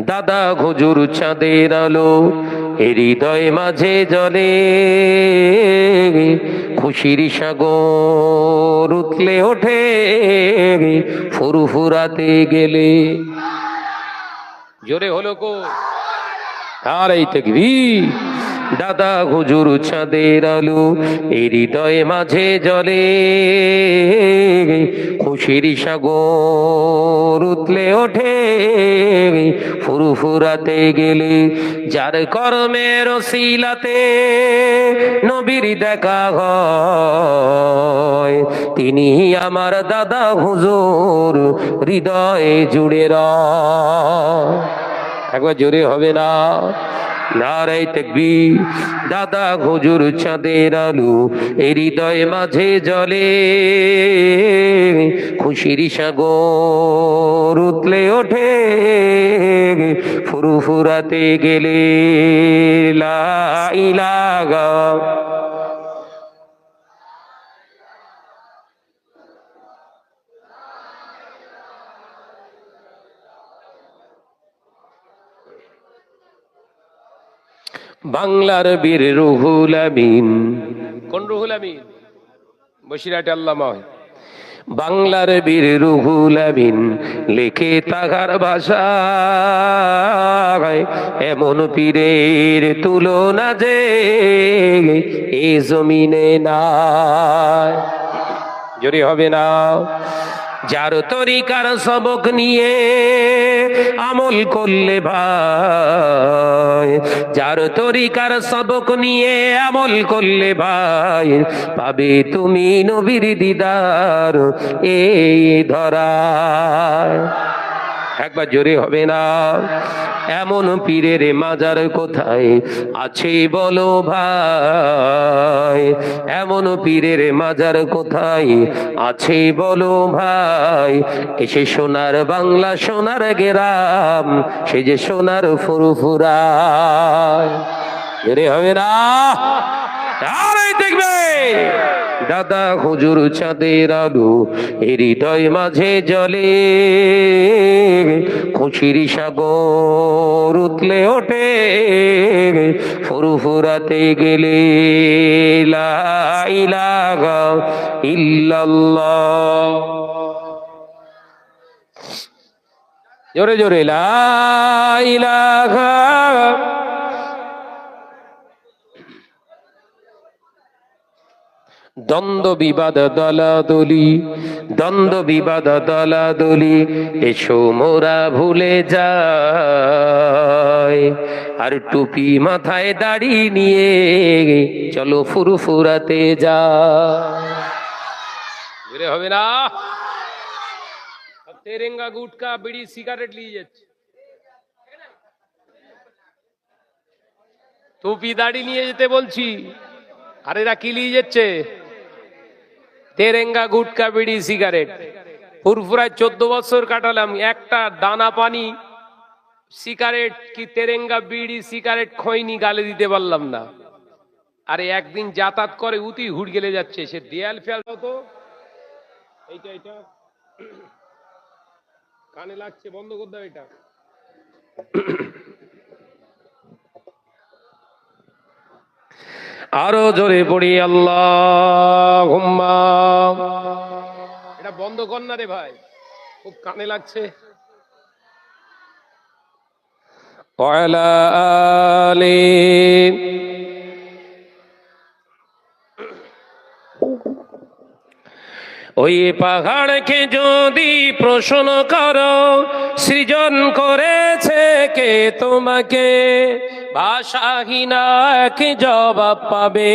দাদা ঘুজুর চাঁদের আলো হৃদয় মাঝে জলে। খুশির সাগর উতলে ওঠে, ফুরু ফুরাতে গেলে। জোরে হলো কো আর এই তেকবি দাদা হুজুর চাঁদের আলো এই হৃদয় মাঝে জলে। খুশির সাগর উতলে ওঠে ফুরফুরাতে গেলে যার কর্মের শিলাতে নবীর দেখা হয়। তিনি আমার দাদা হুজুর, হৃদয়ে জুড়ে রয়। একবার জোরে হবে না। নারাই তেকবি দাদা হুজুর চাঁদের আলু এই হৃদয় মাঝে জলে। খুশির সাগর উতলে ওঠে ফুরু ফুরাতে গেলে। বাংলার বীর রুহুল আমিন। কোন রুহুল আমিন? বসিরাট আল্লামা বাংলার বীর রুহুল আমিন লেখে তাগার ভাষা এমন পীরের তুলনা যে এ জমিনে নাই। জোরে হবে না। যার তরিকার সবক নিয়ে আমল করলে ভাই, যার তরিকার সবক নিয়ে আমল করলে ভাই, পাবে তুমি নবীর দিদার এই ধরায় একবার জোরে হবে না। এমন পীরের মাজার কোথায় আছে বলো ভাই? এমন পীরের মাজার কোথায় আছে বলো ভাই? এসে সোনার বাংলা, সোনার গেরাম, সে যে সোনার ফুরফুরায় জোরে হবে না? দেখবে। দাদা হুজুর চাঁদের আলু হৃদয় মাঝে জলে। খুশির সাগর উতলে ওঠে ফুরু ফুরাতে গেলে জোরে জোরে লাইলাগা দ্বন্দ্ব বিবাদ দলাদলি দ্বন্দ্ব বিবাদ দলাদলি, এসো মোরা ভুলে যায় আর টুপি মাথায় দাড়ি নিয়ে চলো ফুরফুরাতে যা। বেরে হবে না। তেরেঙ্গা গুটকা বিড়ি সিগারেট নিয়ে যাচ্ছে। টুপি দাড়ি নিয়ে যেতে বলছি। আর এরা কি নিয়ে যাচ্ছে? তেরেঙ্গা গুটকা বিড়ি সিগারেট। ফুরফুরায় চোদ্দ বছর কাটালাম, একটা দানা পানি, সিগারেট কি তেরেঙ্গা বিড়ি সিগারেট খৈনি গালে দিতে পারলাম না। আরে একদিন যাতায়াত করে উতি হুট গেলে যাচ্ছে, সে দেয়াল ফেয়াল তো এইটা এইটা। কানে লাগছে, বন্ধ করে দাও এটা। আরো জোরে পড়ি আল্লাহ এটা বন্ধ কর না রে ভাই খুব কানে লাগছে وعلى آله ওই পাহাড়কে যদি প্রশ্ন করো সৃজন করেছে কে তোমাকে ভাষাহীন এক জবাব পাবে।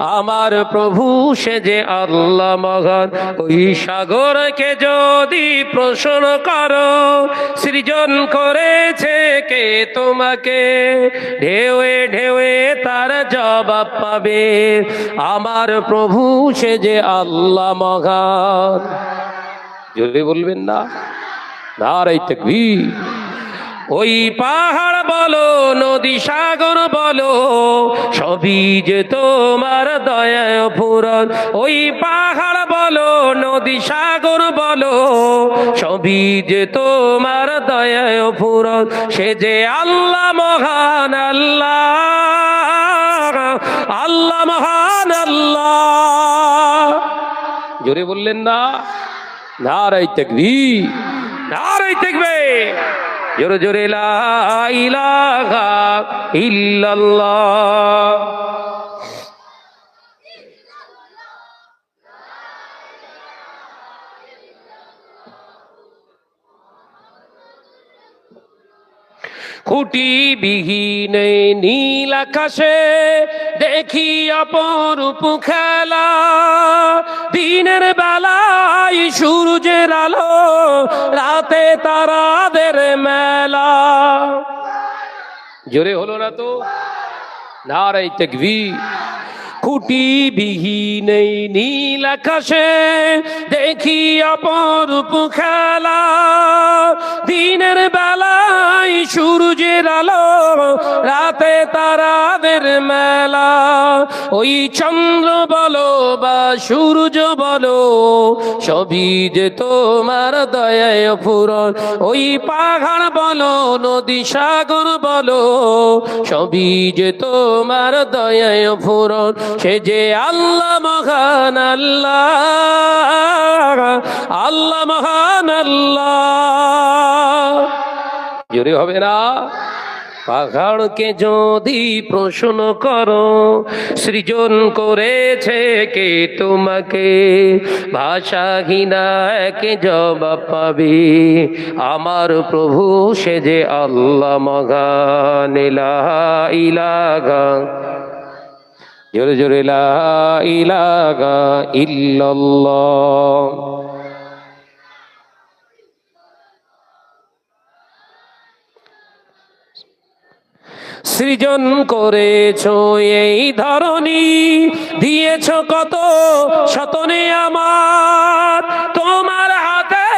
আমার প্রভু, সে যে আল্লাহ মহান, ওই সাগরকে যদি প্রশ্ন করো, সৃজন করেছে কে তোমাকে? ঢেউয়ে ঢেউয়ে তার জবাব পাবে। আমার প্রভু, সে যে আল্লাহ মহান। যদি বলবেন না? নারাই তাকবীর। ওই পাহাড় বলো, নদী সাগর বলো, সবই যে তোমার দয়া পুরন ওই পাহাড় বলো, নদী সাগর বলো, সবই যে তোমার দয়ায় ফুরত সে যে আল্লাহ মহান আল্লাহ আল্লাহ মহান আল্লাহ। জোরে বললেন না নারাই তেকবি নারাই তেকবে জোরে জোরে খুঁটি বিহীন নীল আকাশে দেখি অপরূপ খেলা। দিনের বেলায় সূর্যের আলো, রাতে তারাদের মেলা। জোরে হলো না তো? নারাই তেকবি খুঁটি বিহীন নীল আকাশে দেখি অপরূপ খেলা। দিনের বেলায় সূর্যের আলো, রাতে তারাদের মেলা। ওই চন্দ্র বলো বা সূর্য বলো, সবই যে তোমার দয়ায় ফুরন ওই পাহাড় বলো, নদী সাগর বলো, সবই যে তোমার দয়ায় ফুরন সে যে আল্লাহ মহান আল্লাহ আল্লাহ মহান আল্লাহ। জোরে হবে না? পাহাড়কে যদি প্রশ্ন করো, সৃজন করেছে কে তোমাকে? ভাষাহীনা একে জবাব পাবে, আমার প্রভু সে যে আল্লাহ মগান ইলাগা জোরে জোরে, লা ইলাহা ইল্লাল্লাহ। সৃজন করেছ এই ধরনী দিয়েছ কত শতনে আমার। তোমার হাতে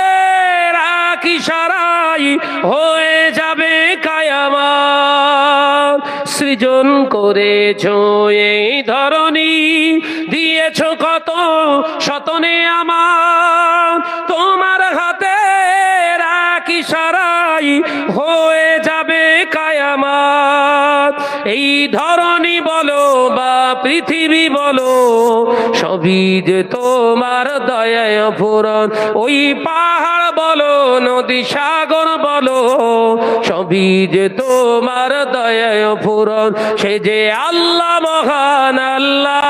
রাখি সারাই হয়ে যাবে কায়ামাত। সৃজন করেছ এই ধরনী দিয়েছ কত শতনে আমার এই ধরনী বলো বা পৃথিবী বলো, সবই যে তোমার দয়ায় ফুরন ওই পাহাড় বলো, নদী সাগর বলো, সবই যে তোমার দয়ায় ফুরন সে যে আল্লাহ মহান আল্লাহ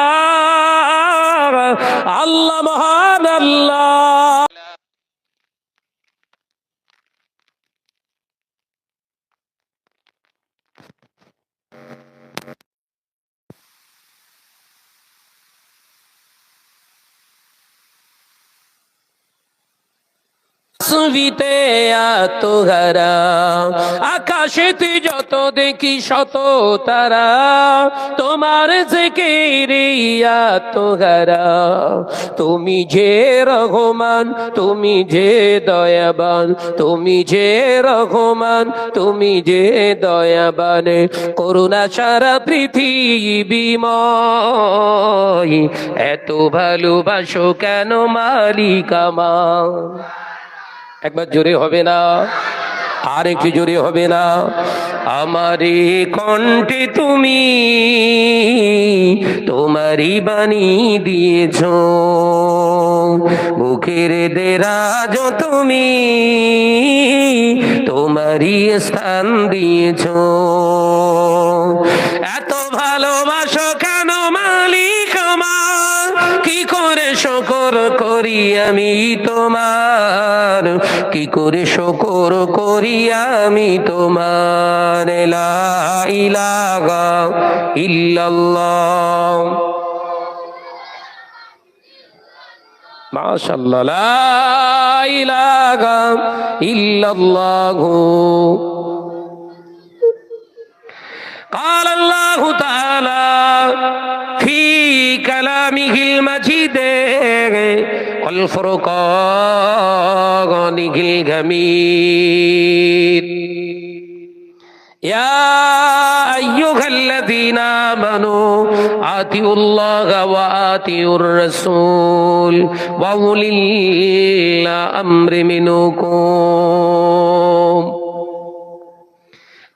আল্লাহ মহান আল্লাহ। সুবিতে আত্মহারা আকাশেতে যত দেখি শত তারা, তোমার যে আত্মহারা তুমি যে রহমান, তুমি যে দয়াবান, তুমি যে রহমান, তুমি যে দয়াবান। করুণা সারা পৃথিবীময় এত ভালোবাসো কেন মালিক আমার? একবার জোরে হবে না, আর একটু জোরে হবে না। আমারে কণ্ঠে তুমি, তোমারই বাণী দিয়েছ। মুখের দেরাজ তুমি, তোমারই স্থান দিয়েছ। এত ভালোবাসো শকর করি আমি তোমার কি করে শকর করি আমি তোমার লা ইলাহা ইল্লাল্লাহ মাশাআল্লাহ লা ইলাহা ইল্লাল্লাহ قال الله تعالى في মিহিল মাজিদে অল ফুরকানিহিল গামিদ ইয়া আইয়ুহাল্লাযীনা আমরি মিনকুম।